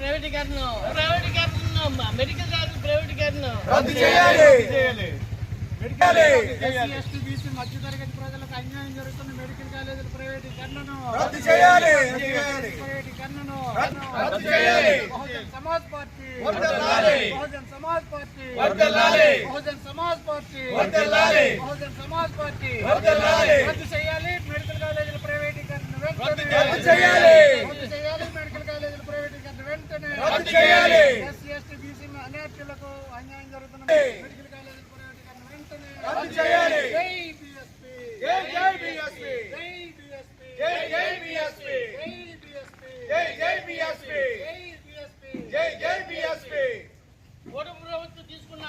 ప్రైవేటీకరణ. ప్రైవేటీకరణ medical college ప్రైవేటీకరణ. రద్దు చేయాలి. మధ్యతరగతి ప్రజలకు అన్యాయం జరుగుతున్న మెడికల్ కాలేజీల ప్రైవేటీకరణను ప్రైవేటీకరణను Samaj party. Bahujan Samaj party. Bahujan Samaj party. Bahujan Samaj party. రద్దు చేయాలి. మెడికల్ కాలేజీల ప్రైవేటీకరణ రద్దు చేయాలి. మెడికల్ కాలేజీల ప్రైవేటీకరణ వెంటనే. ఎస్సీ ఎస్టీ బీసీ మైనార్టీలకు అన్యాయం జరుగుతున్న తీసుకున్న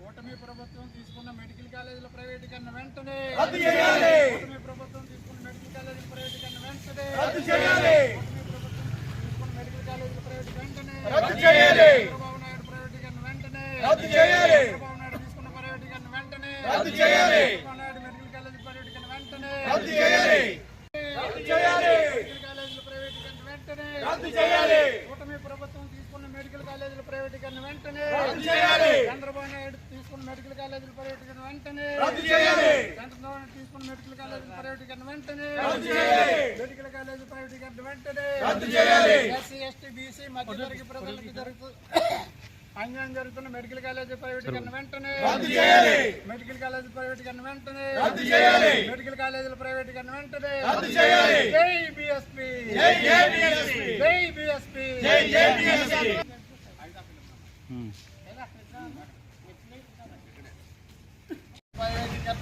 కూటమి ప్రభుత్వం తీసుకున్న మెడికల్ కాలేజీల ప్రైవేటీకరణ వెంటనే. కూటమి ప్రభుత్వం తీసుకున్న మెడికల్ కాలేజీల ప్రైవేటీకరణ వెంటనే రద్దు చేయాలి. కూటమి ప్రభుత్వం తీసుకున్న మెడికల్ కాలేజీల ప్రైవేట్ వెంటనే రద్దు చేయాలి. చంద్రబాబు నాయుడు ప్రైవేటీకరణ వెంటనే రద్దు చేయాలి. చంద్రబాబు నాయుడు తీసుకున్న ప్రైవేటీకరణ వెంటనే రద్దు చేయాలి. చంద్రబాబు నాయుడు మెడికల్ కాలేజీ ప్రైవేటీకరణ వెంటనే రద్దు చేయాలి రద్దు చేయాలి మెడికల్ కాలేజీల ప్రైవేటీకరణ వెంటనే రద్దు చేయాలి కూటమి ప్రభుత్వం తీసుకున్న మెడికల్ కాలేజీల ప్రైవేటీకరణ వెంటనే రద్దు చేయాలి. చంద్రబాబు నాయుడు తీసుకున్న మెడికల్ కాలేజీల ప్రైవేటీకరణ వెంటనే. చంద్రబాబు నాయుడు తీసుకున్న మెడికల్ కాలేజీల ప్రైవేటీకరణ వెంటనే. మెడికల్ కాలేజీ ప్రైవేటీకరణ వెంటనే. ఎస్సీ ఎస్టీ బీసీ మధ్యతరగతి ప్రజలకు జరుగుతూ అన్యాయం జరుగుతున్న మెడికల్ కాలేజీ ప్రైవేటీకరణ వెంటనే. మెడికల్ కాలేజీ ప్రైవేటీకరణ వెంటనే. మెడికల్ కాలేజీల ప్రైవేటీకరణ వెంటనే. జై బీఎస్పీ జై బీఎస్పీ జై బీఎస్పీ జై జై బీఎస్పీ ప్రైవేటీకరణ మెడికల్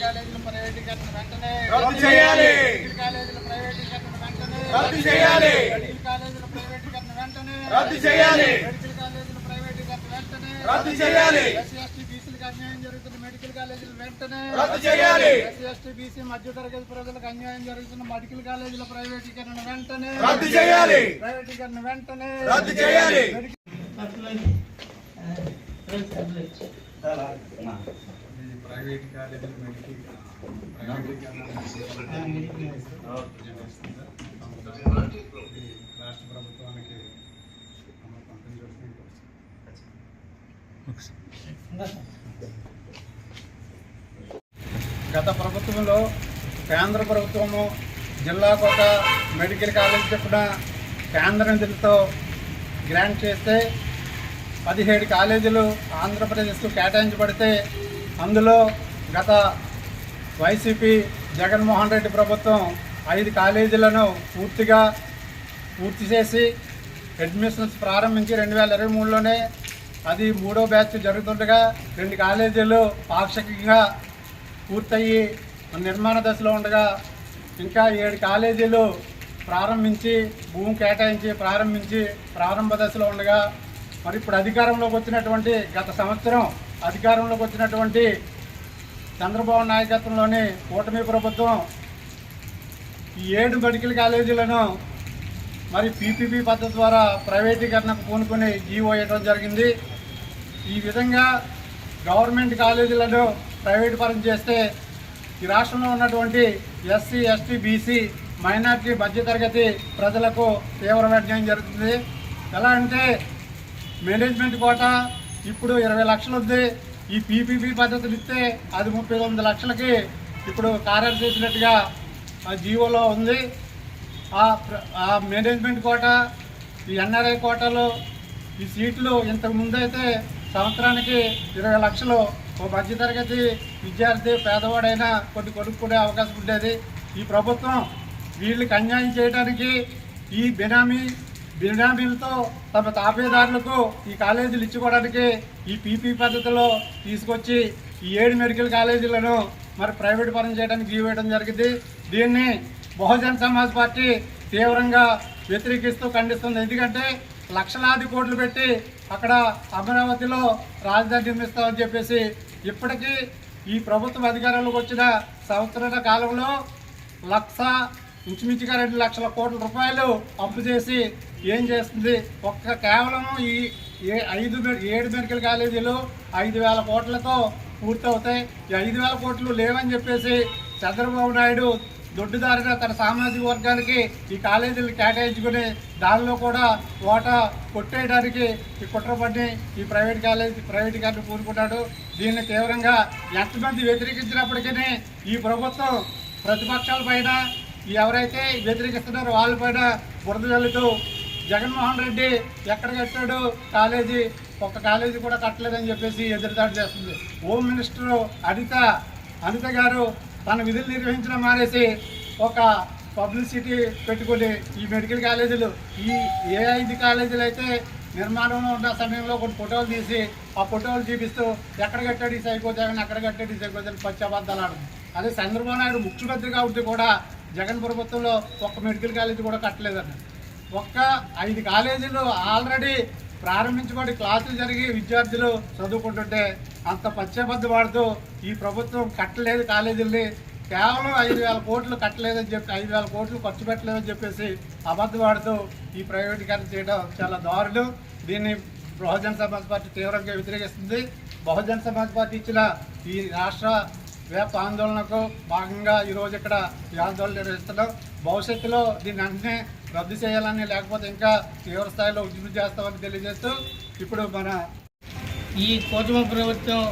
కాలేజీల ప్రైవేటీకరణ వెంటనే రద్దు చేయాలి. మెడికల్ కాలేజీల ప్రైవేటీకరణ వెంటనే రద్దు చేయాలి. మెడికల్ కాలేజీల ప్రైవేటీకరణ వెంటనే రద్దు చేయాలి. మెడికల్ కాలేజీల ప్రైవేటీకరణ వెంటనే రద్దు చేయాలి. ఎస్సీ ఎస్టీ బీసీలకు అన్యాయం జరుగుతున్న మెడికల్ కాలేజీలు వెంటనే రద్దు చేయాలి. ఎస్సీ ఎస్టీ బీసీ మధ్యతరగతి ప్రజలకు అన్యాయం జరుగుతున్న మెడికల్ కాలేజీల ప్రైవేటీకరణ వెంటనే రద్దు చేయాలి. ప్రైవేటీకరణ వెంటనే రద్దు చేయాలి. ప్రైవేట్ కాలేజీలు మెడికల్ రాష్ట్ర ప్రభుత్వానికి గత ప్రభుత్వంలో కేంద్ర ప్రభుత్వము జిల్లా కోట మెడికల్ కాలేజ్ చెప్పిన కేంద్ర నిధులతో గ్రాంట్ చేస్తే పదిహేడు కాలేజీలు ఆంధ్రప్రదేశ్కు కేటాయించబడితే అందులో గత వైసీపీ జగన్మోహన్ రెడ్డి ప్రభుత్వం ఐదు కాలేజీలను పూర్తిగా పూర్తి చేసి అడ్మిషన్స్ ప్రారంభించి రెండు వేల ఇరవై మూడులోనే అది మూడో బ్యాచ్ జరుగుతుండగా రెండు కాలేజీలు పాక్షికంగా పూర్తయ్యి నిర్మాణ దశలో ఉండగా ఇంకా ఏడు కాలేజీలు ప్రారంభించి భూమి కేటాయించి ప్రారంభించి ప్రారంభ దశలో ఉండగా మరి ఇప్పుడు అధికారంలోకి వచ్చినటువంటి గత సంవత్సరం అధికారంలోకి వచ్చినటువంటి చంద్రబాబు నాయకత్వంలోని కూటమి ప్రభుత్వం ఈ ఏడు మెడికల్ కాలేజీలను మరి పీపీపీ పద్ధతి ద్వారా ప్రైవేటీకరణకు పూనుకొని జీవో వేయడం జరిగింది. ఈ విధంగా గవర్నమెంట్ కాలేజీలను ప్రైవేట్ పరం చేస్తే ఈ రాష్ట్రంలో ఉన్నటువంటి ఎస్సీ ఎస్టీ బీసీ మైనార్టీ మధ్యతరగతి ప్రజలకు తీవ్ర అన్యాయం జరుగుతుంది. ఎలా అంటే మేనేజ్మెంట్ కోట ఇప్పుడు ఇరవై లక్షలు ఉంది. ఈ పీపీపీ పద్ధతులు ఇస్తే అది ముప్పై తొమ్మిది లక్షలకి ఇప్పుడు ఖారారు చేసినట్టుగా జీవోలో ఉంది. ఆ ప్ర- ఆ మేనేజ్మెంట్ కోట ఈ ఎన్ఆర్ఐ కోటాలో ఈ సీట్లు ఇంతకు ముందు అయితే సంవత్సరానికి ఇరవై లక్షలు ఓ మధ్యతరగతి విద్యార్థి పేదవాడైనా కొన్ని కొనుక్కునే అవకాశం ఉండేది. ఈ ప్రభుత్వం వీళ్ళకి అన్యాయం చేయడానికి ఈ బినామీ బినామీలతో తమ తాపేదారులకు ఈ కాలేజీలు ఇచ్చుకోవడానికి ఈ పీపీ పద్ధతిలో తీసుకొచ్చి ఈ ఏడు మెడికల్ కాలేజీలను మరి ప్రైవేట్ పరం చేయడానికి ఇవ్వడం జరిగింది. దీన్ని బహుజన్ సమాజ్ పార్టీ తీవ్రంగా వ్యతిరేకిస్తూ ఖండిస్తుంది. ఎందుకంటే లక్షలాది కోట్లు పెట్టి అక్కడ అమరావతిలో రాజధాని నిర్మిస్తామని చెప్పేసి ఇప్పటికీ ఈ ప్రభుత్వం అధికారంలోకి వచ్చిన సంవత్సరాల కాలంలో లక్ష ఇంచుమించుగా రెండు లక్షల కోట్ల రూపాయలు అప్పు చేసి ఏం చేస్తుంది? ఒక్క కేవలం ఈ ఏ ఐదు ఏడు మెడికల్ కాలేజీలు ఐదు వేల కోట్లతో పూర్తవుతాయి. ఈ ఐదు వేల కోట్లు లేవని చెప్పేసి చంద్రబాబు నాయుడు దొడ్డుదారిగా తన సామాజిక వర్గానికి ఈ కాలేజీలు కేటాయించుకుని దానిలో కూడా ఓటా కొట్టేయడానికి ఈ కుట్రపడిని ఈ ప్రైవేట్ కాలేజీ ప్రైవేటీకరణ పూనుకున్నాడు దీన్ని తీవ్రంగా ఎంతమంది వ్యతిరేకించినప్పటికీ ఈ ప్రభుత్వం ప్రతిపక్షాల పైన ఎవరైతే వ్యతిరేకిస్తున్నారో వాళ్ళపైన బురద జల్లుతూ జగన్మోహన్ రెడ్డి ఎక్కడ కట్టాడు కాలేజీ ఒక్క కాలేజీ కూడా కట్టలేదని చెప్పేసి ఎదురుదాడి చేస్తుంది. హోమ్ మినిస్టర్ అనిత అనిత గారు తన విధులు నిర్వహించడం మానేసి ఒక పబ్లిసిటీ పెట్టుకుని ఈ మెడికల్ కాలేజీలు ఈ ఏ ఐదు కాలేజీలు అయితే నిర్మాణంలో ఉన్న సమయంలో కొన్ని ఫోటోలు తీసి ఆ ఫోటోలు చూపిస్తూ ఎక్కడ కట్టాడు ఈ సైకో జగన్ ఎక్కడ కట్టాడు ఈ సైకో జగన్ పచ్చి అబద్ధాలు అదే చంద్రబాబు నాయుడు ముఖ్యమంత్రిగా ఉంటే కూడా జగన్ ప్రభుత్వంలో ఒక్క మెడికల్ కాలేజీ కూడా కట్టలేదన్న ఒక్క ఐదు కాలేజీలు ఆల్రెడీ ప్రారంభించబడి క్లాసులు జరిగి విద్యార్థులు చదువుకుంటుంటే అంత పశ్చాబద్ధ వాడుతూ ఈ ప్రభుత్వం కట్టలేదు కాలేజీల్ని కేవలం ఐదు వేల కోట్లు కట్టలేదని చెప్పి ఐదు వేల కోట్లు ఖర్చు పెట్టలేదని చెప్పేసి అబద్ధవాడుతూ ఈ ప్రైవేటీకరణ చేయడం చాలా దారుణం. దీన్ని బహుజన సమాజ్ పార్టీ తీవ్రంగా వ్యతిరేకిస్తుంది. బహుజన సమాజ్ పార్టీ ఇచ్చిన ఈ రాష్ట్ర రేపు ఆందోళనకు భాగంగా ఈరోజు ఇక్కడ ఈ ఆందోళన నిర్వహిస్తున్నాం. భవిష్యత్తులో దీన్ని వెంటనే రద్దు చేయాలని లేకపోతే ఇంకా తీవ్ర స్థాయిలో ఉద్యమం చేస్తామని తెలియజేస్తూ ఇప్పుడు మన ఈ కూటమి ప్రభుత్వం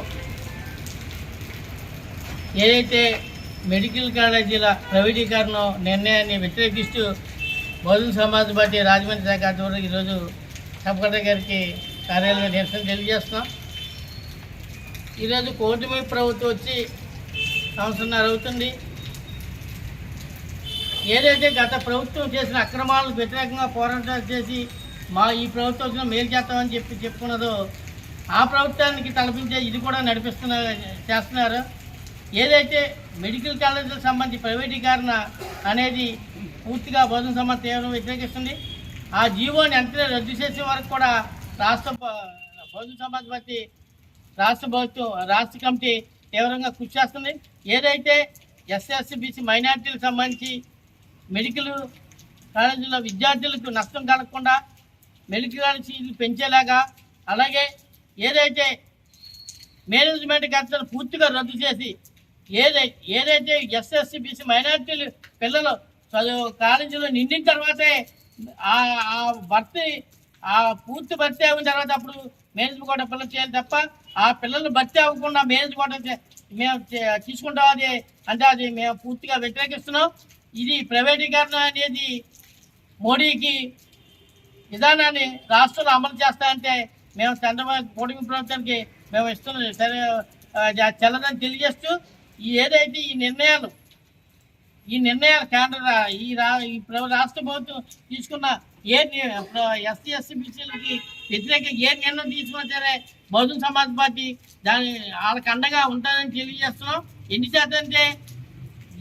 ఏదైతే మెడికల్ కాలేజీల ప్రైవేటీకరణ నిర్ణయాన్ని వ్యతిరేకిస్తూ బహుజన సమాజ్ పార్టీ రాజమండ్రి శాఖ ఆధ్వర్యంలో ఈరోజు సబ్కట గారికి కార్యాలయంలో నిరసన తెలియజేస్తున్నాం. ఈరోజు కూటమి ప్రభుత్వం వచ్చి సంవత్సరంన్నర అవుతుంది. ఏదైతే గత ప్రభుత్వం చేసిన అక్రమాలకు వ్యతిరేకంగా పోరాటాలు చేసి మా ఈ ప్రభుత్వం వచ్చిన మేలు చేస్తామని చెప్పి చెప్పుకున్నదో ఆ ప్రభుత్వానికి తలపించే ఇది కూడా నడిపిస్తున్న చేస్తున్నారు. ఏదైతే మెడికల్ కాలేజీలకు సంబంధించి ప్రైవేటీకరణ అనేది పూర్తిగా భోజన సమాజ్ తీవ్రం వ్యతిరేకిస్తుంది. ఆ జీవోని వెంటనే రద్దు చేసే వరకు కూడా రాష్ట్ర భోజన బహుజన రాష్ట్ర ప్రభుత్వం రాష్ట్ర కమిటీ తీవ్రంగా కృషి చేస్తుంది. ఏదైతే ఎస్ఎస్సి బీసీ మైనార్టీలకు సంబంధించి మెడికల్ కాలేజీలో విద్యార్థులకు నష్టం కలగకుండా మెడికల్ కాలేజీలు పెంచేలాగా అలాగే ఏదైతే మేనేజ్మెంట్ ఖర్చులు పూర్తిగా రద్దు చేసి ఏదై ఏదైతే ఎస్ఎస్సి బీసీ మైనార్టీలు పిల్లలు చదువు కాలేజీలో నిండిన తర్వాతే ఆ ఆ భర్తీ ఆ పూర్తి భర్తీ అయిన తర్వాత అప్పుడు మేనేజ్ కూడా పిల్లలు చేయాలి తప్ప ఆ పిల్లలు భర్తీ అవ్వకుండా మేనేజ్ కూడా మేము తీసుకుంటాం అది అంటే అది మేము పూర్తిగా వ్యతిరేకిస్తున్నాం. ఇది ప్రైవేటీకరణ అనేది మోడీకి విధానాన్ని రాష్ట్రంలో అమలు చేస్తాయంటే మేము చంద్రబాబు కూటమి ప్రభుత్వానికి మేము ఇస్తున్నాం. సరే చెల్లదని తెలియజేస్తూ ఈ ఏదైతే ఈ నిర్ణయాలు ఈ నిర్ణయాలు కేంద్ర ఈ రా ఈ రాష్ట్ర ప్రభుత్వం తీసుకున్న ఏ ఎస్సీ ఎస్సీ బీసీలకి వ్యతిరేకంగా ఏ నిర్ణయం తీసుకున్నా సరే బహుజన సమాజ్ పార్టీ దాని వాళ్ళకి అండగా ఉంటుందని తెలియజేస్తున్నాం. ఎన్ని చేతంటే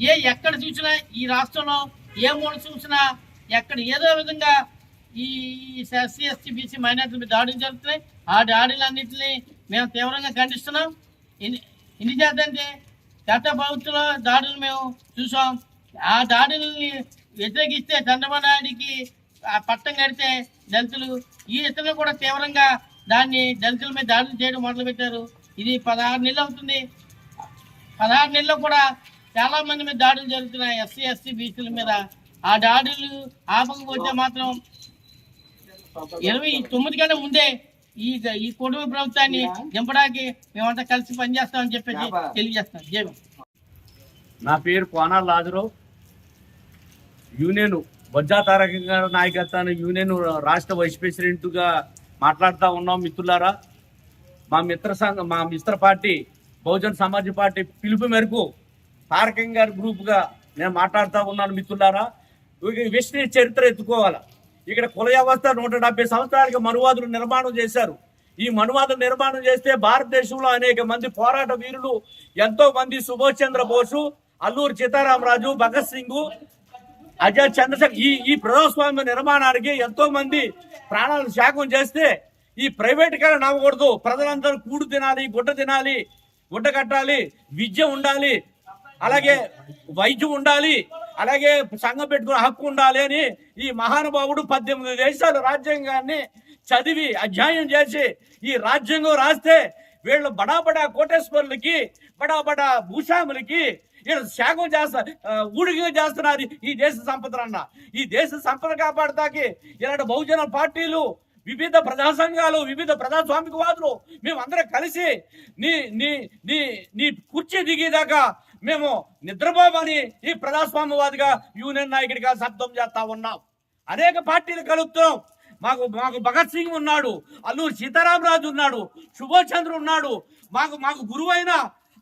ఏ ఎక్కడ చూసినా ఈ రాష్ట్రంలో ఏ మూడు చూసినా ఎక్కడ ఏదో విధంగా ఈ ఎస్సీ ఎస్టీ బీసీ మైనార్టీ మీద దాడులు జరుగుతున్నాయి. ఆ దాడులన్నింటినీ మేము తీవ్రంగా ఖండిస్తున్నాం. ఎన్ని చేతంటే గత ప్రభుత్వంలో దాడులు మేము చూసాం. ఆ దాడుల్ని వ్యతిరేకిస్తే చంద్రబాబు నాయుడికి ఆ పట్టం కడితే దళితులు ఈ ఇతరులు కూడా తీవ్రంగా దాన్ని దళితుల మీద దాడులు చేయడం మొదలుపెట్టారు. ఇది పదహారు నెలలు అవుతుంది. పదహారు నెలలు కూడా చాలా మంది మీద దాడులు జరుగుతున్నాయి ఎస్సీ ఎస్సీ బీసీల మీద. ఆ దాడులు ఆపకపోతే మాత్రం ఇరవై తొమ్మిది కంటే ముందే ఈ ఈ కుటుంబ ప్రభుత్వాన్ని దింపడానికి మేమంతా కలిసి పనిచేస్తామని చెప్పేసి తెలియజేస్తాం నా పేరు కోనా లాజరావు. యూనియన్ బొజ్జా తారక గారి నాయకత్వాన్ని యూనియన్ రాష్ట్ర వైస్ ప్రెసిడెంట్గా మాట్లాడుతూ ఉన్నాం మిత్రులారా. మా మిత్ర సంఘ మా మిత్ర పార్టీ బహుజన్ సమాజ్ పార్టీ పిలుపు మేరకు తారకం గారి గ్రూప్గా నేను మాట్లాడుతూ ఉన్నాను మిత్రులారా. విష్ణు చరిత్ర ఎత్తుకోవాలి. ఇక్కడ కుల వ్యవస్థ నూట డెబ్బై సంవత్సరాలుగా మనువాదులు నిర్మాణం చేశారు. ఈ మనువాదులు నిర్మాణం చేస్తే భారతదేశంలో అనేక మంది పోరాట వీరులు ఎంతో మంది సుభాష్ చంద్ర బోసు అల్లూరి సీతారామరాజు భగత్ సింగ్ అజయ్ చంద్రశేఖర్ ఈ ఈ ప్రజాస్వామ్య నిర్మాణానికి ఎంతో మంది ప్రాణాలను త్యాగం చేస్తే ఈ ప్రైవేట్గా నవ్వకూడదు. ప్రజలందరూ కూడు తినాలి గుడ్డ తినాలి గుడ్డ కట్టాలి విద్య ఉండాలి అలాగే వైద్యం ఉండాలి అలాగే సంఘం పెట్టుకునే హక్కు ఉండాలి అని ఈ మహానుభావుడు పద్దెనిమిది దేశాలు రాజ్యాంగాన్ని చదివి అధ్యయనం చేసి ఈ రాజ్యాంగం రాస్తే వీళ్ళు బడా బడా కోటేశ్వరులకి బడా బడా భూస్వాములకి ఈడ త్యాగం చేస్తా ఊడికి చేస్తున్నారు ఈ దేశ సంపదనన్న. ఈ దేశ సంపద కాపాడతాకి ఇలాంటి బహుజన పార్టీలు వివిధ ప్రజా సంఘాలు వివిధ ప్రజాస్వామికవాదులు మేమందరం కలిసి నీ నీ నీ నీ కుర్చీ దిగేదాకా మేము నిద్రపోమని ఈ ప్రజాస్వామ్యవాదిగా యూనియన్ నాయకుడిగా శబ్దం చేస్తా ఉన్నాం. అనేక పార్టీలు కలుపుతున్నాం. మాకు మాకు భగత్ సింగ్ ఉన్నాడు అల్లూరు సీతారామరాజు ఉన్నాడు సుభాష్ చంద్ర ఉన్నాడు మాకు మాకు గురువైన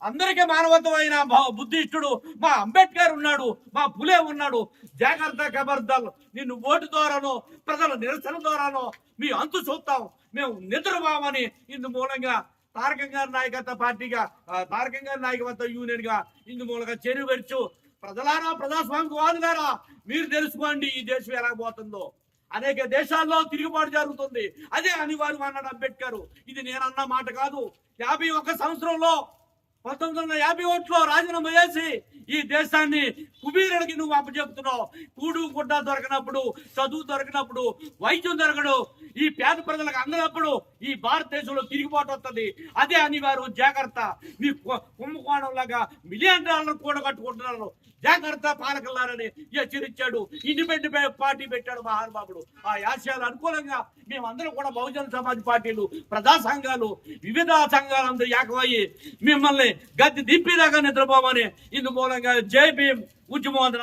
అందరికీ మానవత్వమైన భా- బుద్ధిష్టుడు మా అంబేద్కర్ ఉన్నాడు మా పులే ఉన్నాడు. జాగ్రత్త ఖబర్దార్ నిన్ను ఓటు ద్వారానో ప్రజల నిరసన ద్వారానో మీ అంతు చూస్తాం. మేము నిద్రపోమని ఇందు మూలంగా తారకం గారి నాయకత్వ పార్టీగా ఆ, తారకం గారి నాయకత్వ యూనియన్గా ఇందు మూలంగా చేరువెచ్చు ప్రజలారా ప్రజాస్వామికవాదులారా మీరు తెలుసుకోండి ఈ దేశం ఎలా పోతుందో. అనేక దేశాల్లో తిరుగుబాటు జరుగుతుంది. అదే అనివార్యం అన్నాడు అంబేద్కర్. ఇది నేనన్న మాట కాదు. యాభై ఒక్క సంవత్సరంలో పంతొమ్మిది వందల యాభై ఓట్లో రాజీనామా చేసి ఈ దేశాన్ని కుబీరుడికి నువ్వు అప్పచెప్తున్నావు. కూడు గుడ్డ దొరకనప్పుడు చదువు దొరకనప్పుడు వైద్యం దొరకడు. ఈ పేద ప్రజలకు అందనప్పుడు ఈ భారతదేశంలో తిరిగిపోటు వస్తుంది. అదే అనివారు జాగ్రత్త. మీ కుంభకోణం లాగా మిలియన్ డాలర్ కూడా కట్టుకుంటున్నారు. జాగ్రత్త పాలకలారని హెచ్చరించాడు. ఇండిపెండెంట్ పార్టీ పెట్టాడు మహానుభావుడు. ఆ యాశయాలు అనుకూలంగా మేమందరం కూడా బహుజన సమాజ్ పార్టీలు ప్రజా సంఘాలు వివిధ సంఘాలందరూ ఏకమయ్యి మిమ్మల్ని గద్దె దింపేదాకా నిద్రపోమని ఇందు మూలంగా జై భీమ్ ఉద్యమం